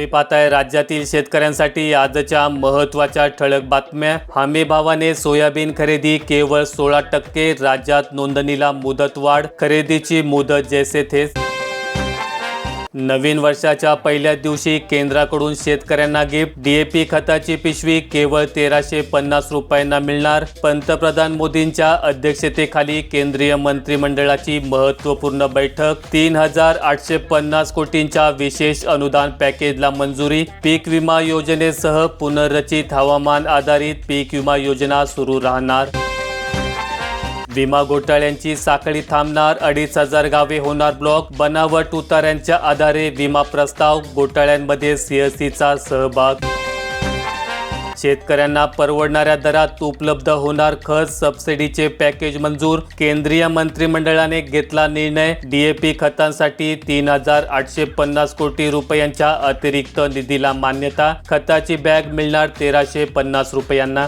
तुम्ही पाहताय राज्यातील शेतकऱ्यांसाठी आजच्या महत्त्वाच्या ठळक बातम्या. हमी भावाने सोयाबीन खरेदी केवळ सोळा टक्के राज्यात नोंदणीला मुदतवाढ. खरेदीची मुदत जैसे थेस नवीन वर्षाच्या पहिल्या दिवशी केंद्राकडून शेतकऱ्यांना गिफ्ट. डीएपी खताची पिशवी केवळ तेराशे पन्नास रुपयांना मिळणार. पंतप्रधान मोदींच्या अध्यक्षतेखाली केंद्रीय मंत्रिमंडळाची महत्त्वपूर्ण बैठक. तीन हजार आठशे पन्नास कोटींच्या विशेष अनुदान पॅकेजला मंजुरी. पीक विमा योजनेसह पुनर्रचित हवामान आधारित पीक विमा योजना सुरू राहणार. विमा घोटाळ्यांची साखळी थांबणार. अडीच हजार गावे होणार ब्लॉक. बनावट उतार्यांच्या आधारे विमा प्रस्ताव. घोटाळ्यांमध्ये सीएससीचा सहभाग. शेतकऱ्यांना परवडणाऱ्या दरात उपलब्ध होणार खत सबसिडीचे पॅकेज मंजूर. केंद्रीय मंत्रिमंडळाने घेतला निर्णय. डीएपी खतांसाठी तीन हजार आठशे पन्नास कोटी रुपयांच्या अतिरिक्त निधीला मान्यता. खताची बॅग मिळणार तेराशे पन्नास रुपयांना.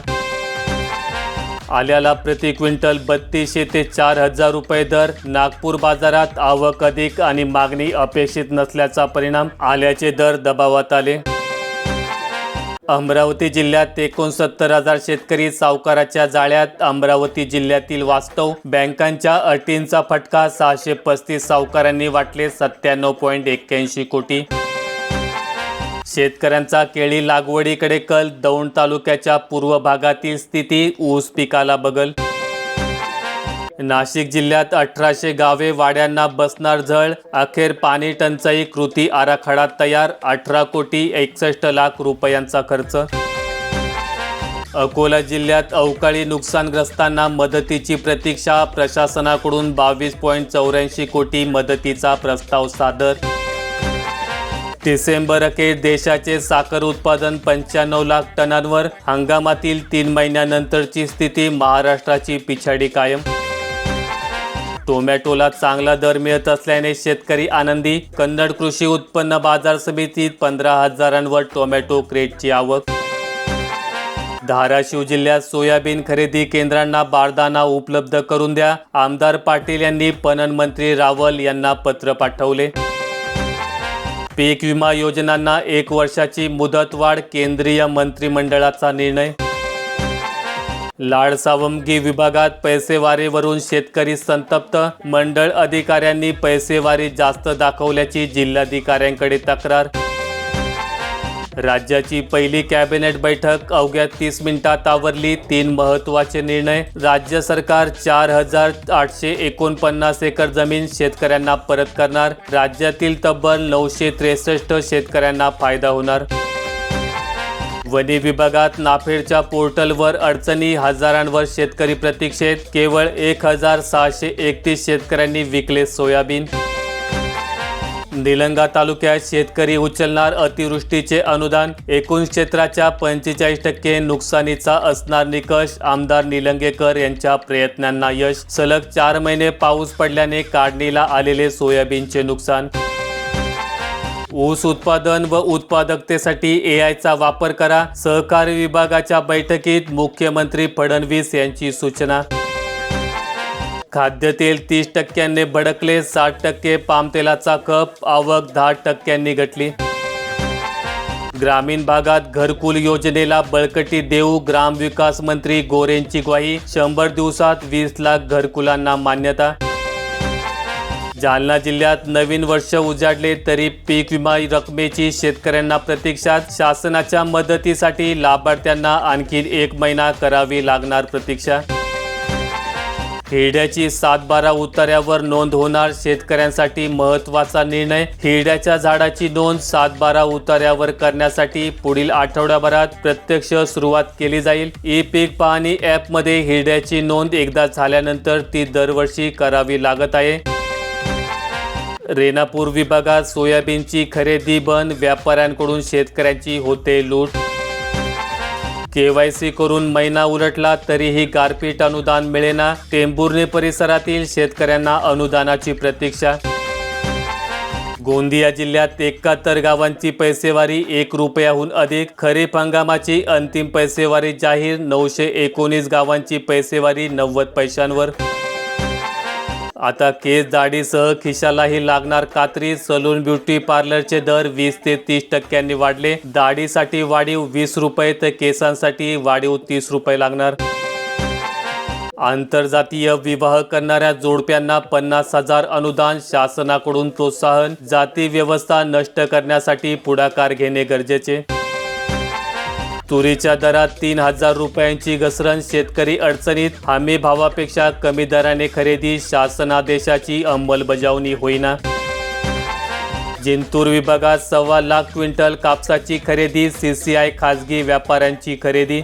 आल्याला प्रति क्विंटल बत्तीसशे ते चार हजार रुपये दर. नागपूर बाजारात आवक अधिक आणि मागणी अपेक्षित नसल्याचा परिणाम आल्याचे दर दबावात आले. अमरावती जिल्ह्यात एकोणसत्तर हजार शेतकरी सावकाराच्या जाळ्यात. अमरावती जिल्ह्यातील वास्तव बँकांच्या अटींचा फटका सहाशे पस्तीस सावकारांनी वाटले सत्त्याण्णव पॉईंट एक्क्याऐंशी कोटी. शेतकऱ्यांचा केळी लागवडीकडे कल. दौंड तालुक्याच्या पूर्व भागातील स्थिती ऊस पिकाला बगल. नाशिक जिल्ह्यात अठराशे गावे वाड्यांना बसणार झळ. अखेर पाणी टंचाई कृती आराखडा तयार. अठरा कोटी एकसष्ट लाख रुपयांचा खर्च. अकोला जिल्ह्यात अवकाळी नुकसानग्रस्तांना मदतीची प्रतीक्षा. प्रशासनाकडून बावीस पॉईंट चौऱ्याऐंशी कोटी मदतीचा प्रस्ताव सादर. डिसेंबर अखेर देशाचे साखर उत्पादन पंच्याण्णव लाख टनांवर हंगामातील तीन महिन्यानंतरची स्थिती महाराष्ट्राची पिछाडी कायम. टोमॅटोला चांगला दर मिळत असल्याने शेतकरी आनंदी. कन्नड कृषी उत्पन्न बाजार समितीत पंधरा हजारांवर टोमॅटो क्रेटची आवक. धाराशिव जिल्ह्यात सोयाबीन खरेदी केंद्रांना बारदाना उपलब्ध करून द्या. आमदार पाटील यांनी पणन मंत्री रावल यांना पत्र पाठवले. पीक विमा योजनांना एक वर्षाची मुदतवाढ केंद्रीय मंत्रिमंडळाचा निर्णय? लाड सावंगी विभागात पैसेवारीवरून शेतकरी संतप्त. मंडळ अधिकाऱ्यांनी पैसेवारी जास्त दाखवल्याची जिल्हाधिकाऱ्यांकडे तक्रार राज्याची पहिली कॅबिनेट बैठक अवघ्या तीस मिनिटात आवरली. तीन महत्त्वाचे निर्णय. राज्य सरकार चार हजार आठशे एकोणपन्नास एकर जमीन शेतकऱ्यांना परत करणार. राज्यातील तब्बल नऊशे त्रेसष्ट शेतकऱ्यांना फायदा होणार. वनी विभागात नाफेडच्या पोर्टलवर अडचणी. हजारांवर शेतकरी प्रतीक्षेत. केवळ एक हजार सहाशे एकतीस शेतकऱ्यांनी विकले सोयाबीन. निलंगा तालुक्यात शेतकरी उचलणार अतिवृष्टीचे अनुदान एकूण क्षेत्राच्या पंचेचाळीस टक्के नुकसानीचा असणार निकष आमदार निलंगेकर यांच्या प्रयत्नांना यश. सलग चार महिने पाऊस पडल्याने काढणीला आलेले सोयाबीनचे नुकसान. ऊस उत्पादन व उत्पादकतेसाठी ए आयचा वापर करा सहकारी विभागाच्या बैठकीत मुख्यमंत्री फडणवीस यांची सूचना. खाद्यतेल तीस टक्क्यांनी भडकले साठ टक्के पामतेलाचा कप आवक दहा टक्क्यांनी घटली. ग्रामीण भागात घरकुल योजनेला बळकटी देऊ ग्रामविकास मंत्री गोरेंची ग्वाही शंभर दिवसात वीस लाख घरकुलांना मान्यता. जालना जिल्ह्यात नवीन वर्ष उजाडले तरी पीक विमा रकमेची शेतकऱ्यांना प्रतीक्षा शासनाच्या मदतीसाठी लाभार्थ्यांना आणखी एक महिना करावी लागणार प्रतीक्षा. हिरड्याची सात बारा उतार्यावर नोंद होणार. शेतकऱ्यांसाठी महत्त्वाचा निर्णय. हिरड्याच्या झाडाची नोंद सात बारा उतार्यावर करण्यासाठी पुढील आठवड्याभरात प्रत्यक्ष सुरुवात केली जाईल. ई पीक पाहणी ॲपमध्ये हिरड्याची नोंद एकदा झाल्यानंतर ती दरवर्षी करावी लागत आहे. रेणापूर विभागात सोयाबीनची खरेदी बंद. व्यापाऱ्यांकडून शेतकऱ्यांची होते लूट केवायसी करून महिना उलटला तरीही गारपीट अनुदान मिळेना टेंभुर्णी परिसरातील शेतकऱ्यांना अनुदानाची प्रतीक्षा. गोंदिया जिल्ह्यात एकाहत्तर गावांची पैसेवारी एक रुपयाहून अधिक. खरीप हंगामाची अंतिम पैसेवारी जाहीर नऊशे एकोणीस गावांची पैसेवारी नव्वद पैशांवर. आता केस दाढीसह खिशालाही लागणार कात्री. सलून ब्युटी पार्लरचे दर वीस ते तीस टक्क्यांनी वाढले. दाढीसाठी वाढीव वीस रुपये तर केसांसाठी वाढीव तीस रुपये लागणार. आंतरजातीय विवाह करणाऱ्या जोडप्यांना पन्नास हजार अनुदान शासनाकडून प्रोत्साहन. जाती व्यवस्था नष्ट करण्यासाठी पुढाकार घेणे गरजेचे. तुरीच्या दरात तीन हजार रुपयांची घसरण. शेतकरी अडचणीत. हमी भावापेक्षा कमी दराने खरेदी. शासनादेशाची अंमलबजावणी होईना. जिंतूर विभागात सव्वा लाख क्विंटल कापसाची खरेदी. सीसीआय खाजगी व्यापाऱ्यांची खरेदी.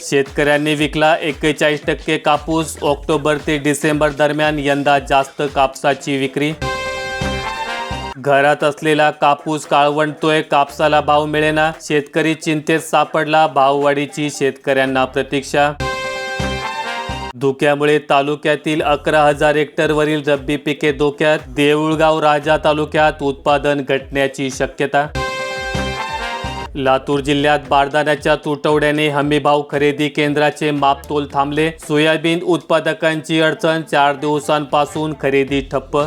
शेतकऱ्यांनी विकला एक्केचाळीस टक्के कापूस. ऑक्टोबर ते डिसेंबर दरम्यान यंदा जास्त कापसाची विक्री. घरात असलेला कापूस काळवंटतोय कापसाला भाव मिळेना शेतकरी चिंतेत सापडला भाववाढीची शेतकऱ्यांना प्रतीक्षा. धुक्यामुळे तालुक्यातील अकरा हजार हेक्टरवरील रब्बी पिके धोक्यात देऊळगाव राजा तालुक्यात उत्पादन घटण्याची शक्यता. लातूर जिल्ह्यात बारदाण्याच्या तुटवड्याने हमीभाव खरेदी केंद्राचे मापतोल थांबले. सोयाबीन उत्पादकांची अडचण चार दिवसांपासून खरेदी ठप्प.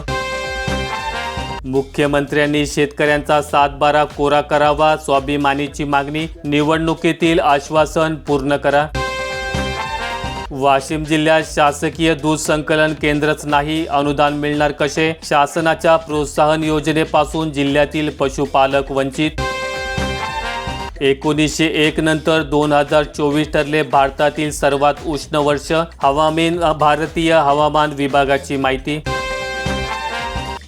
मुख्यमंत्र्यांनी शेतकऱ्यांचा सातबारा कोरा करावा स्वाभिमानीची मागणी निवडणुकीतील आश्वासन पूर्ण करा. वाशिम जिल्ह्यात शासकीय दूध संकलन केंद्रच नाही अनुदान मिळणार कसे? शासनाच्या प्रोत्साहन योजनेपासून जिल्ह्यातील पशुपालक वंचित. एकोणीसशे एक नंतर दोन हजार चोवीस ठरले भारतातील सर्वात उष्ण वर्ष हवामान भारतीय हवामान विभागाची माहिती.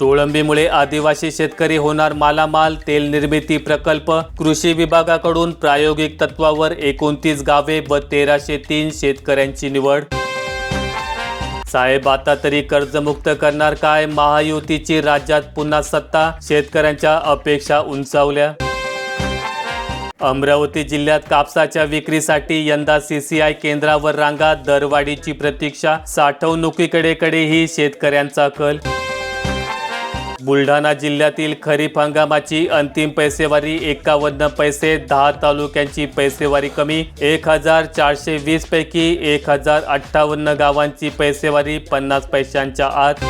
तोळंबीमुळे आदिवासी शेतकरी होणार मालामाल तेल निर्मिती प्रकल्प कृषी विभागाकडून प्रायोगिक तत्वावर एकोणतीस गावे व तेराशे तीन शेतकऱ्यांची निवड. साहेब आता तरी कर्जमुक्त करणार काय? महायुतीची राज्यात पुन्हा सत्ता? शेतकऱ्यांच्या अपेक्षा उंचावल्या. अमरावती जिल्ह्यात कापसाच्या विक्रीसाठी यंदा सीसीआय केंद्रावर रांगा दरवाढीची प्रतीक्षा साठवणुकीकडे कडेही शेतकऱ्यांचा कल बुलढाणा जिल्ह्यातील खरीप हंगामाची अंतिम पैसेवारी एकावन्न पैसे दहा तालुक्यांची पैसेवारी कमी एक हजार चारशे वीस पैकी एक हजार अठ्ठावन्न गावांची पैसेवारी पन्नास पैशांच्या आत.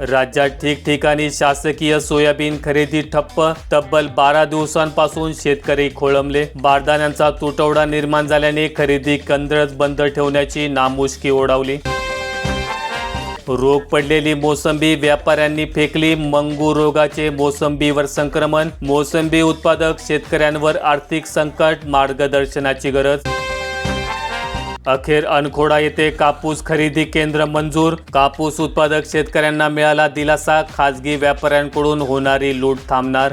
राज्यात ठिकठिकाणी शासकीय सोयाबीन खरेदी ठप्प तब्बल बारा दिवसांपासून शेतकरी खोळंबले. बारदाण्यांचा तुटवडा निर्माण झाल्याने खरेदी कंदरच बंद ठेवण्याची नामुष्की ओढावली. रोग पडलेली मोसंबी व्यापाऱ्यांनी फेकली. मंगू रोगाचे मोसंबीवर संक्रमण. मोसंबी उत्पादक शेतकऱ्यांवर आर्थिक संकट मार्गदर्शनाची गरज. अखेर अनखोडा येथे कापूस खरेदी केंद्र मंजूर. कापूस उत्पादक शेतकऱ्यांना मिळाला दिलासा. खाजगी व्यापाऱ्यांकडून होणारी लूट थांबणार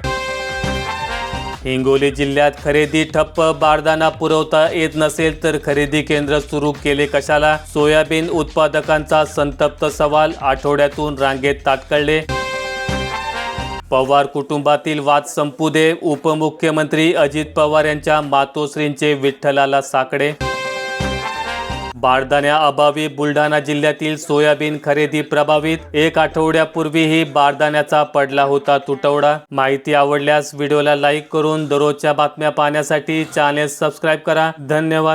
हिंगोली जिल्ह्यात खरेदी ठप्प बारदाना पुरवता येत नसेल तर खरेदी केंद्र सुरू केले कशाला? सोयाबीन उत्पादकांचा संतप्त सवाल आठवड्यातून रांगेत ताटकळले पवार कुटुंबातील वाद संपू दे उपमुख्यमंत्री अजित पवार यांच्या मातोश्रींचे विठ्ठलाला साकडे. बारदाण्याअभावी बुलढाणा जिल्ह्यातील सोयाबीन खरेदी प्रभावित. एक आठवड्यापूर्वीही बारदाण्याचा पडला होता तुटवडा. माहिती आवडल्यास व्हिडिओला लाईक करून दररोजच्या बातम्या पाहण्यासाठी चॅनेल सबस्क्राईब करा. धन्यवाद.